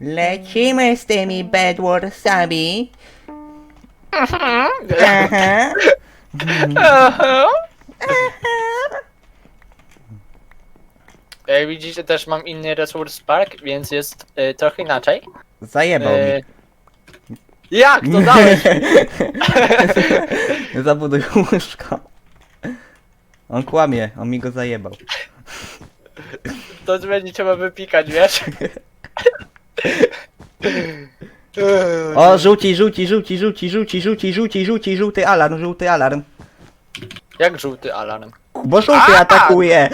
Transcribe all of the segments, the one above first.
Lecimy z tymi Bedwarsami. Aha. Aha. Jak widzicie, też mam inny resurs park, więc jest y, trochę inaczej. Zajebał mi. Y, jak to dałeś? Zabuduj łóżko. On kłamie, on mi go zajebał. To będzie trzeba wypikać, wiesz? O, żółci, żółci, żółci, żółci, żółci, żółci, żółci, żółci, żółty alarm, żółty alarm. Jak żółty alarm. Bo żółty A! atakuje.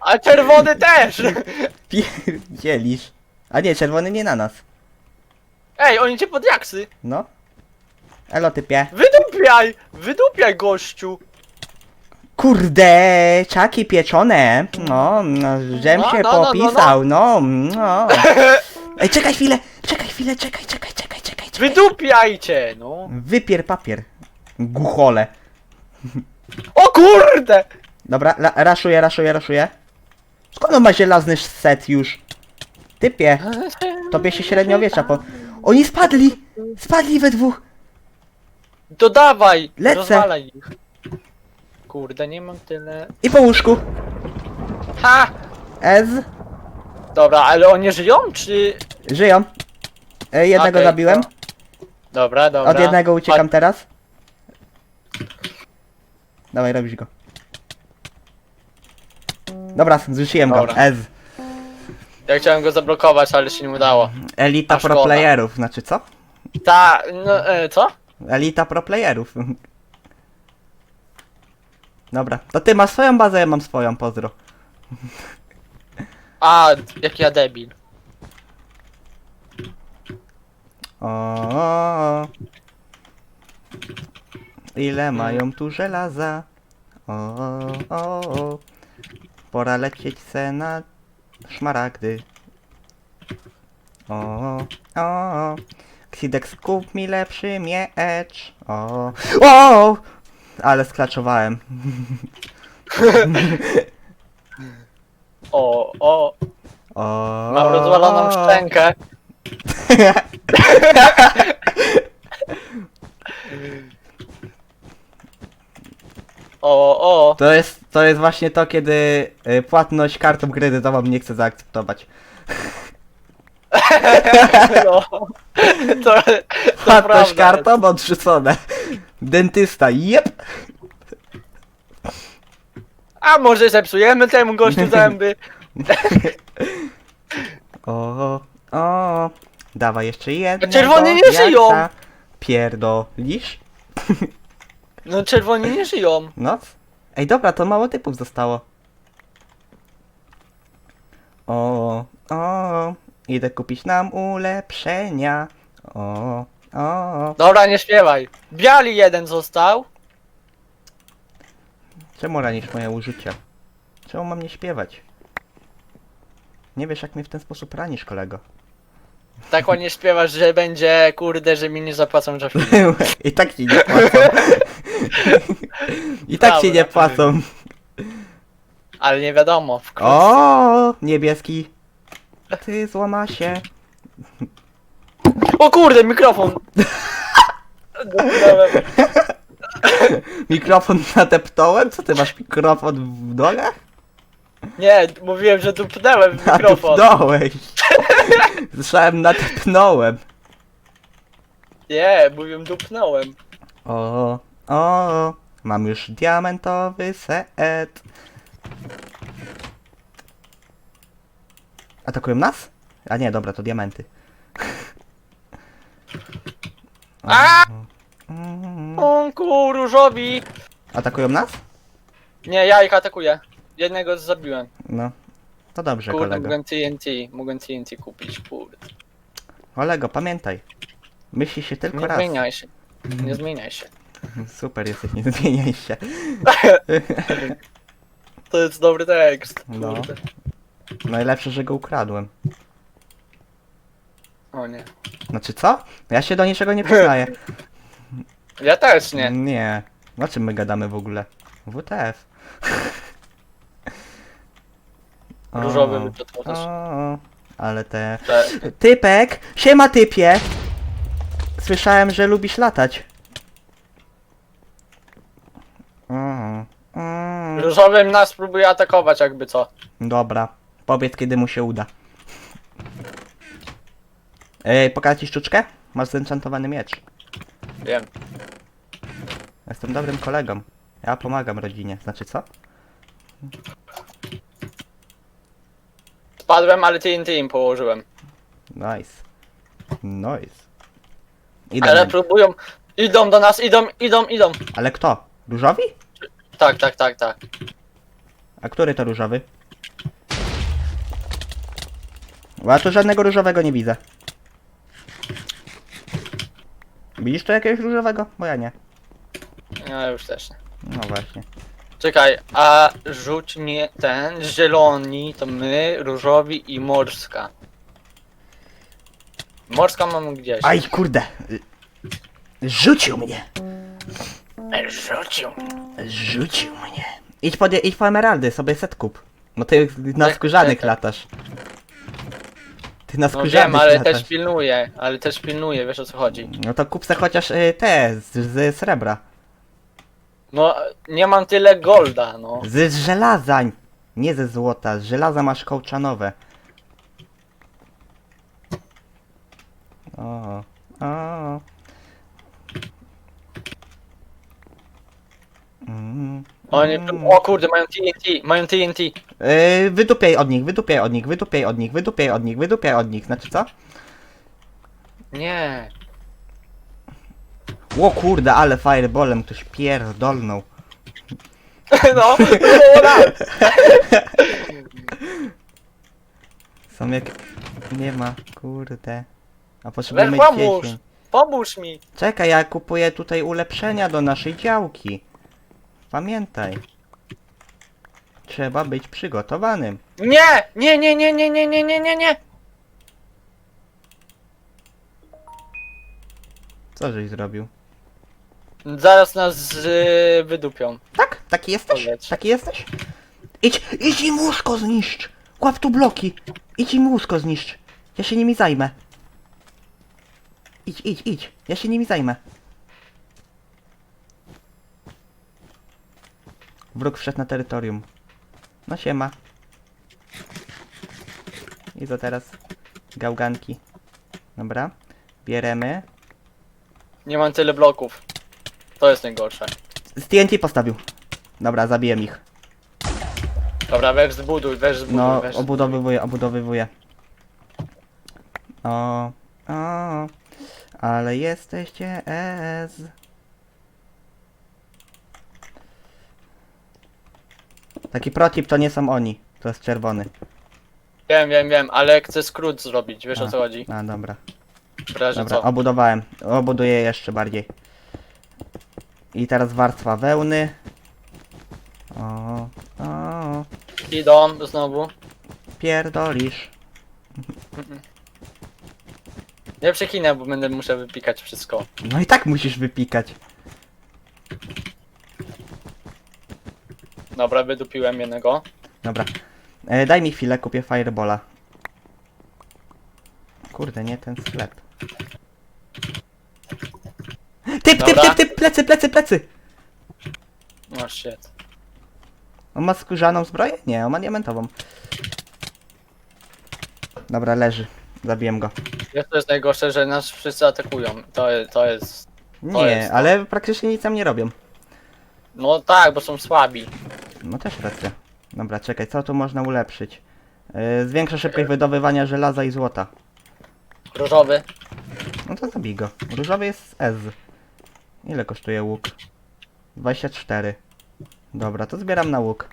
A czerwony też! Dzielisz. A nie, czerwony nie na nas. Ej, oni cię pod jaksy! No. Elo typie. Wydupiaj! Wydupiaj, gościu! Kurde, czaki pieczone. No, no żem No, się no, no, no, popisał, no, no. Ej, czekaj chwilę, czekaj chwilę, czekaj, czekaj. Wydupiajcie, no! Wypier papier. Guchole. O kurde! Dobra, la, raszuję, raszuję, raszuję. Skąd on ma żelazny set już? Typie, tobie się średniowiecza po... Oni spadli! Spadli we dwóch! To dawaj! Lecę. Rozwalaj ich. Kurde, nie mam tyle. I po łóżku. Ha! Ez. Dobra, ale oni żyją, czy... Żyją. E, jednego Okej, zabiłem. to- Dobra, dobra. Od jednego uciekam teraz. Dawaj, robisz go. Dobra, zrzuciłem go. Dobra. Ez. Ja chciałem go zablokować, ale się nie udało. Elita A pro szkoda. playerów, znaczy co? Ta, no, e, co? Elita pro playerów. Dobra, to ty masz swoją bazę, ja mam swoją, pozdro. A, jaki ja debil. O. Ile mają tu żelaza? O, o, o. Pora lecieć se na szmaragdy. O, o, o. Xidex kup mi lepszy miecz. O, o! Ale sklaczowałem. O, o, O, mam rozwaloną szczękę. O, o. To jest, to jest właśnie to, kiedy y, płatność kartą kredytową nie chce zaakceptować. No. To, to Płatność prawda. kartą odrzucone. Dentysta, jep. A może zepsujemy temu gościu zęby? O, o. Dawaj jeszcze jednego. czerwoni nie jajca. żyją. Pierdolisz? No czerwoni nie żyją. No. Ej, dobra, to mało typów zostało. O, o. Idę kupić nam ulepszenia. O, o. Dobra, nie śpiewaj. Biali jeden został. Czemu ranisz moje użycie? Czemu mam nie śpiewać? Nie wiesz, jak mnie w ten sposób ranisz, kolego. Tak ładnie śpiewasz, że będzie, kurde, że mi nie zapłacą za film. I tak ci nie płacą. I tak ci nie Dobra. płacą. Ale nie wiadomo. wkrótce. O, niebieski. Ty złama się. O kurde, mikrofon! Dobra. Mikrofon nadepnąłem? Co ty masz mikrofon w nogach? Nie, mówiłem, że dupnęłem w mikrofon. Nadepnąłeś. Słyszałem nadepnąłem. Nie, mówiłem dupnąłem. O, o, mam już diamentowy set. Atakują nas? A nie, dobra, to diamenty. A! mm, O różowi. Atakują nas? Nie, ja ich atakuję. Jednego zabiłem. No. To dobrze, Kurde, kolego. mogłem TNT, mogłem TNT kupić, kurde. Kolego, pamiętaj. Myśli się tylko Nie raz. zmieniaj się. Nie zmieniaj się. Super jesteś, nie zmieniaj się. To jest dobry tekst, No. kurde. Najlepsze, że go ukradłem. O nie. Znaczy co? Ja się do niczego nie przyznaję. Ja też nie. Nie. O czym my gadamy w ogóle? WTF. Różowy wyczytał też. o, ale te... Te, Typek! Siema typie! Słyszałem, że lubisz latać. Mm, mm. różowym nas próbuje atakować jakby co. Dobra, powiedz kiedy mu się uda. Ej, pokażę ci sztuczkę? Masz zenchantowany miecz. Wiem. Jestem dobrym kolegą. Ja pomagam rodzinie. Znaczy co? Spadłem, ale TNT im położyłem. Nice. Nice. Idę Ale na- próbują, idą do nas, idą, idą, idą. Ale kto? Różowi? Tak, tak, tak, tak. A który to różowy? Bo ja tu żadnego różowego nie widzę. Widzisz tu jakiegoś różowego? Bo ja nie. Ja już też nie. No właśnie. Czekaj, a rzuć mnie ten, zieloni, to my, różowi i morska. Morska mam gdzieś. Aj, kurde! Rzucił mnie! Rzucił. Rzucił mnie. Idź po, idź po emeraldy, sobie set kup. No ty na Tak, skórzanych tak. latasz. Ty na No skórzanych wiem, ale latasz. też pilnuję, ale też pilnuję, wiesz o co chodzi. No to kup se chociaż y, te, z, z srebra. No, nie mam tyle golda, no. Z, z żelaza! Nie ze złota, z żelaza masz kołczanowe. O, o. Mm, Oni, o kurde, mają TNT, mają TNT. Yy, wydupiaj od nich, wydupiaj od nich, wydupiaj od nich, wydupiaj od nich, wydupiaj od nich, znaczy co? Nie. O kurde, ale fireballem ktoś pierdolnął. No, Są jak... Nie ma, kurde. A potrzebujemy Weź pomóż. 10. pomóż mi. Czekaj, ja kupuję tutaj ulepszenia do naszej działki. Pamiętaj. Trzeba być przygotowanym. Nie, nie, nie, nie, nie, nie, nie, nie, nie, nie. Co żeś zrobił? Zaraz nas y, wydupią. Tak? Taki jesteś? Powiedz. Taki jesteś? Idź, idź im łóżko zniszcz! Kłap tu bloki! Idź im łóżko zniszcz! Ja się nimi zajmę. Idź, idź, idź. Ja się nimi zajmę. Wróg wszedł na terytorium. No siema. I co teraz? Gałganki. Dobra. Bieremy. Nie mam tyle bloków. To jest najgorsze. Z TNT postawił. Dobra, zabiłem ich. Dobra, weź zbuduj, weź zbuduj, No, weź obudowywuję, obudowywuję. O, o, ale jesteście ez. Taki protip to nie są oni, to jest czerwony. Wiem, wiem, wiem, ale chcę skrót zrobić, wiesz o co chodzi. A, dobra, W razie dobra, co. obudowałem. Obuduję jeszcze bardziej. I teraz warstwa wełny. O, o, Idą znowu. pierdolisz. Nie przekinę, bo będę muszę wypikać wszystko. No i tak musisz wypikać. Dobra, wydupiłem jednego. Dobra. E, daj mi chwilę, kupię Firebola. Kurde, nie ten sklep. Typ, typ, Dobra. typ, typ, plecy, plecy, plecy! No shit. On ma skórzaną zbroję? Nie, on ma diamentową. Dobra, leży. Zabiłem go. Wiesz to jest najgorsze, że nas wszyscy atakują. To jest, to jest... To Nie, jest ale praktycznie nic tam nie robią. No tak, bo są słabi. No też racja. Dobra, czekaj, co tu można ulepszyć? E, zwiększa szybkość wydobywania żelaza i złota. Różowy. No to zabij go. Różowy jest S. Ile kosztuje łuk? 24. Dobra, to zbieram na łuk.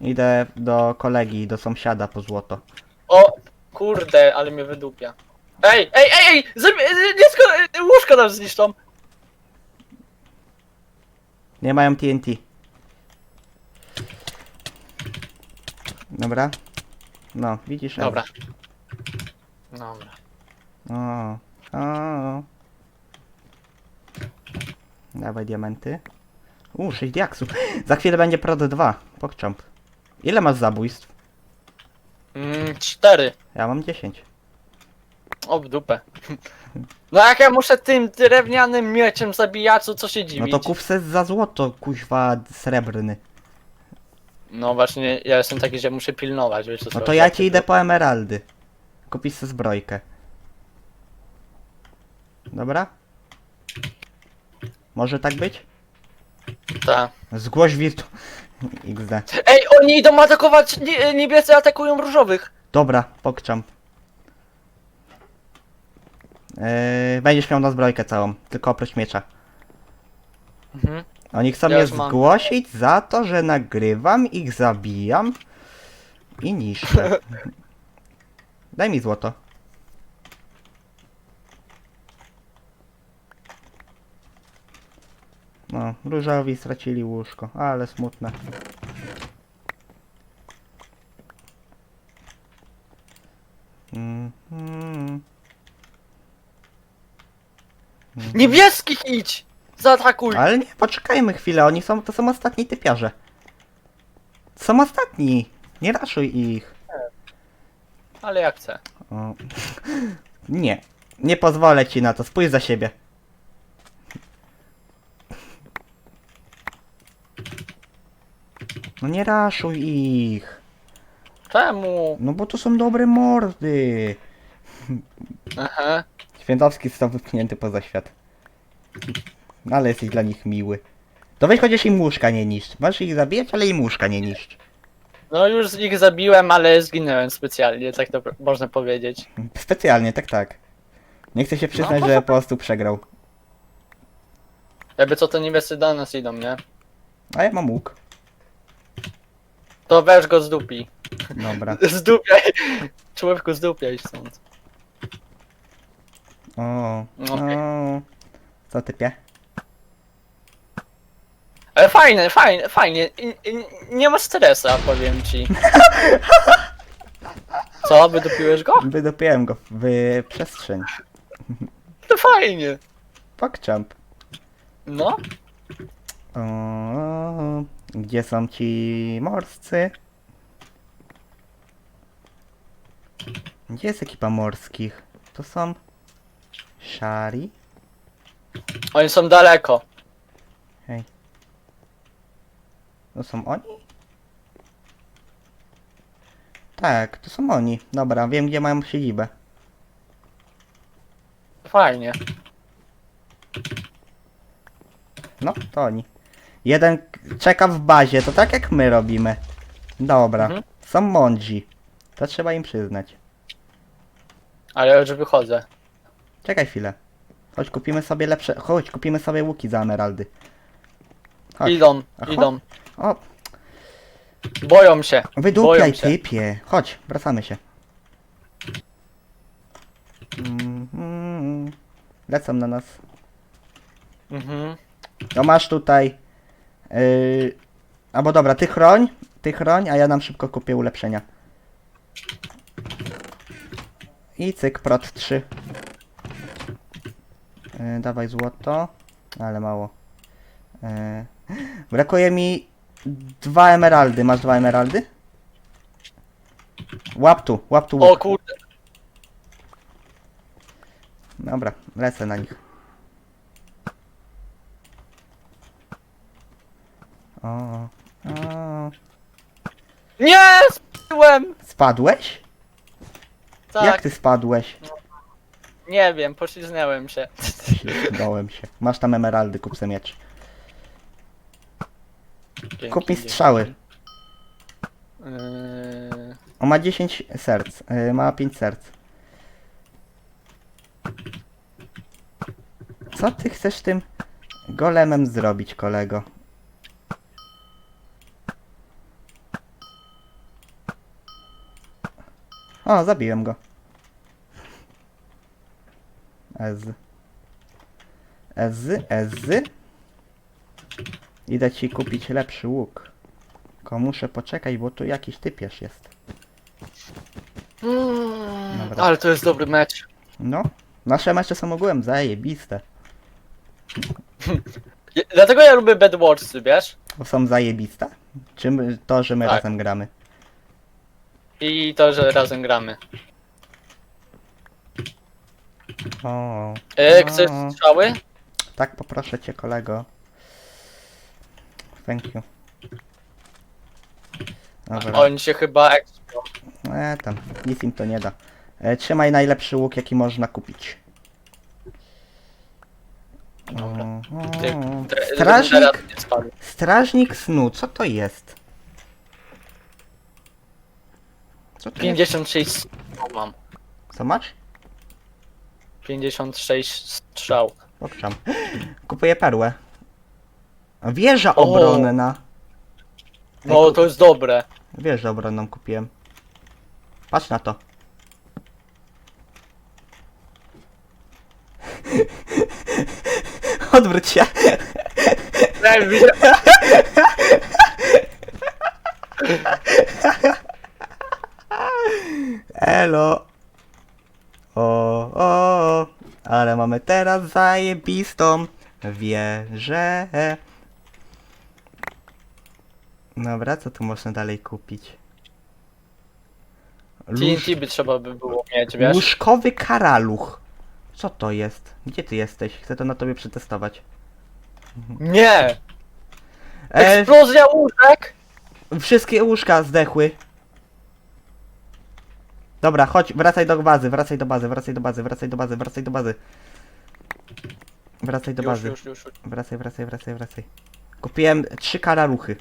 Idę do kolegi, do sąsiada po złoto. O, kurde, ale mnie wydupia. Ej, ej, ej, ej! Zabi- nie sko- łóżko nam zniszczą! Nie mają TNT. Dobra. No, widzisz? Dobra. Dobra. O, o. Dawaj diamenty. U, 6 diaksów. Za chwilę będzie Prod 2. Pokczamp. Ile masz zabójstw? Mm, cztery. Ja mam 10. O, w dupę. No jak ja muszę tym drewnianym mieczem zabijaczu, co się No dziwić? to kup se za złoto, kuźwa srebrny. No właśnie, ja jestem taki, że muszę pilnować, wiesz co No to ja ci idę po emeraldy. Kupić se zbrojkę. Dobra? Może tak być? Tak. Zgłoś wirtu... XD. Ej, oni idą atakować, nie, niebiescy atakują różowych. Dobra, pokczam. Yy, będziesz miał na zbrojkę całą, tylko oprócz miecza. Mhm. Oni chcą Ja mnie już mam. zgłosić za to, że nagrywam, ich zabijam i niszczę. Daj mi złoto. No, różowi stracili łóżko, ale smutne. Mm, mm. Mm. Niebieskich idź! Zaatakuj! Ale nie, poczekajmy chwilę, oni są, to są ostatni typiarze. Są ostatni, nie raszuj ich. Ale jak chcę. O. Nie, nie pozwolę ci na to, spójrz za siebie. No nie raszuj ich. Czemu? No bo to są dobre mordy. Aha. Świętowski został wypchnięty poza świat. No ale jesteś dla nich miły. To weź chociaż im łóżka nie niszcz. Możesz ich zabijać, ale im łóżka nie niszcz. No już ich zabiłem, ale zginąłem specjalnie, tak to można powiedzieć. Specjalnie, tak tak. Nie chcę się przyznać, No, że po prostu przegrał. Jakby co to niebiescy do nas idą, nie? A ja mam łuk. To weź go z dupi. Dobra. Zdupiaj! Człowieku zdupiaj stąd. O, Okej. o. Co typie? Ale fajne, fajne, fajnie. I, i, nie ma stresa, powiem ci. Co, wydupiłeś go? Wydopiłem go w przestrzeń. To fajnie. Pokczamp. No, O, gdzie są ci morscy? Gdzie jest ekipa morskich? To są... Szari? oni są daleko. To są oni? Tak, to są oni. Dobra, wiem gdzie mają siedzibę. Fajnie. No, to oni. Jeden k- czeka w bazie, to tak jak my robimy. Dobra, Mhm. są mądrzy. To trzeba im przyznać. Ale już wychodzę. Czekaj chwilę. Chodź, kupimy sobie lepsze... Chodź, kupimy sobie łuki za emeraldy. Chodź. Idą, Aha. idą. O, Boją się. wydupiaj Boją się. typie. Chodź, wracamy się. Mhm. Lecą na nas. Mhm. To masz tutaj. Yy... Albo dobra, ty chroń, ty chroń, a ja nam szybko kupię ulepszenia. I cyk, prot 3. Yy, dawaj złoto, ale mało. Yy... Brakuje mi dwa emeraldy. Masz dwa emeraldy? Łap tu, łap tu O łuk. kurde. Dobra, lecę na nich. O, o. Nie! Spadłem! Spadłeś? Tak, Jak ty spadłeś? nie wiem, poślizgnąłem się. Ślizgnąłem się. Masz tam emeraldy, kup se miecz. Dzięki, Kup mi dzięki. strzały. Yy, On ma 10 serc. y, ma 5 serc. Co ty chcesz tym golemem zrobić, kolego? O, zabiłem go. Ez. Ez, ez. Idę ci kupić lepszy łuk. Tylko muszę poczekać, bo tu jakiś typierz jest. mm, Dobra. ale to jest dobry mecz. No, nasze mecze są ogółem zajebiste. Je- Dlatego ja lubię Bedwarsy, wiesz? Bo są zajebiste? Czy my- to, że my Tak. razem gramy? I to, że razem gramy. O, E, chcesz strzały? tak poproszę cię kolego. Thank you. Dobra. Oni się chyba ekspią. E, tam, nic im to nie da. E, trzymaj najlepszy łuk, jaki można kupić. Dobra. O, o. Teraz Strażnik, nie spadł. strażnik snu, co to jest? Co to jest? 56 mam. Co masz? 56 strzał. Pokczam. Kupuję perłę. Wieża O! obronna. No to jest dobre. Wieżę obronną kupiłem. Patrz na to. Odwróć się. Elo. O, o, o. Ale mamy teraz zajebistą wieżę. Dobra, co tu można dalej kupić? Lóż... TNT by trzeba by było mieć, wiesz? Łóżkowy karaluch. Co to jest? Gdzie ty jesteś? Chcę to na tobie przetestować. Nie! E, Eksplozja łóżek! wszystkie łóżka zdechły. Dobra, chodź, wracaj do bazy, wracaj do bazy, wracaj do bazy, wracaj do bazy, wracaj do bazy. Wracaj do Już, bazy. już, już. już. Wracaj, wracaj, wracaj, wracaj. Kupiłem trzy karaluchy.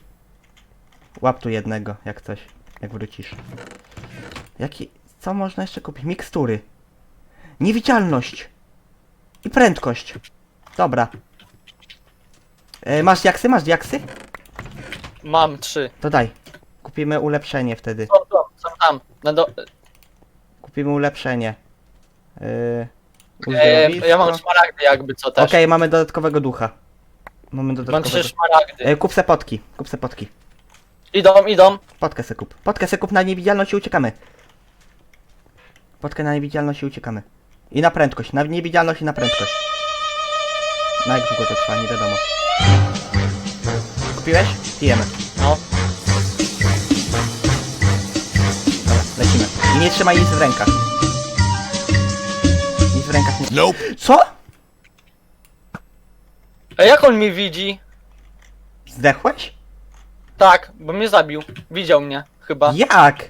Łap tu jednego, jak coś, jak wrócisz. Jaki, co można jeszcze kupić? Mikstury. Niewidzialność. I prędkość. Dobra. E, masz diaksy? Masz diaksy? Mam trzy. To daj. Kupimy ulepszenie wtedy. Są tam, są tam. Na do... Kupimy ulepszenie. Yy, e, uzdrowisko. ja mam szmaragdy jakby co też. Okej, mamy dodatkowego ducha. Mamy Mam dodatkowego. trzy szmaragdy. E, kup se potki. Kup se potki. Idą, idą. Potkę se kup. Potkę se kup na niewidzialność i uciekamy. Potkę na niewidzialność i uciekamy. I na prędkość. Na niewidzialność i na prędkość. Na jak długo to trwa, nie wiadomo. Kupiłeś? Pijemy. Nie trzymaj nic w rękach. Nic w rękach nie... Nope. Co? A jak on mnie widzi? Zdechłeś? Tak, bo mnie zabił. Widział mnie, chyba. Jak?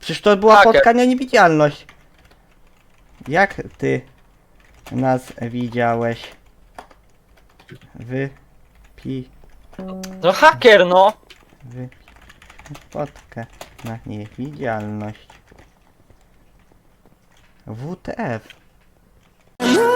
Przecież to była Haker. potka na niewidzialność. Jak ty nas widziałeś? Wy... Pi... No haker, no. Wy... Potkę na niewidzialność. WTF. No,